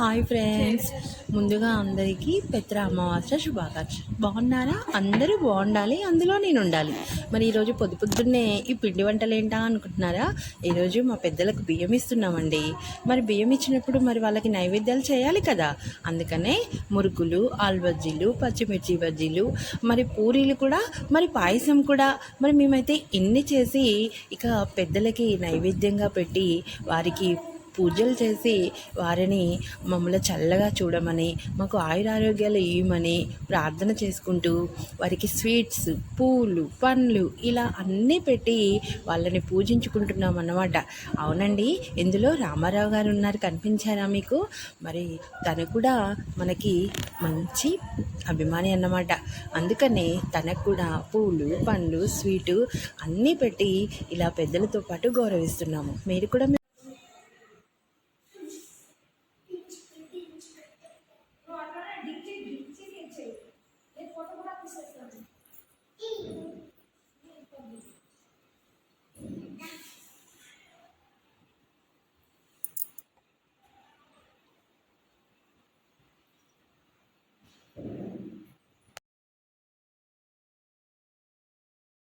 Hi friends. ముందుగా అందరికీ పెత్ర అమావాస్య శుభాకాంక్షలు. బాగున్నారా? అందరూ బాగుండాలి. అందులో నేను ఉండాలి. మరి ఈరోజు పొద్దు పొద్దున్నే ఈ పిండి వంటలు ఏంటా అనుకుంటున్నారా? ఈరోజు మా పెద్దలకు బియ్యం ఇస్తున్నామండి. మరి బియ్యం ఇచ్చినప్పుడు మరి వాళ్ళకి నైవేద్యాలు చేయాలి కదా? అందుకనే మురుకులు ఆలు బజ్జీలు పచ్చిమిర్చి బజ్జీలు మరి పూరీలు కూడా మరి పాయసం కూడా మరి మేమైతే ఇన్ని చేసి ఇక పెద్దలకి నైవేద్యంగా పెట్టి వారికి పూజలు చేసి వారిని మమ్మల్ని చల్లగా చూడమని మాకు ఆయురారోగ్యాలు ఇవ్వమని ప్రార్థన చేసుకుంటూ వారికి స్వీట్స్ పూలు పండ్లు ఇలా అన్నీ పెట్టి వాళ్ళని పూజించుకుంటున్నాం అన్నమాట అవునండి ఇందులో రామారావు గారు ఉన్నారు కనిపించారా మీకు? మరి తను కూడా మనకి మంచి అభిమాని అన్నమాట. అందుకనే తనకు కూడా పూలు పండ్లు స్వీటు అన్నీ పెట్టి ఇలా పెద్దలతో పాటు గౌరవిస్తున్నాము. మీరు కూడా você fazer? E...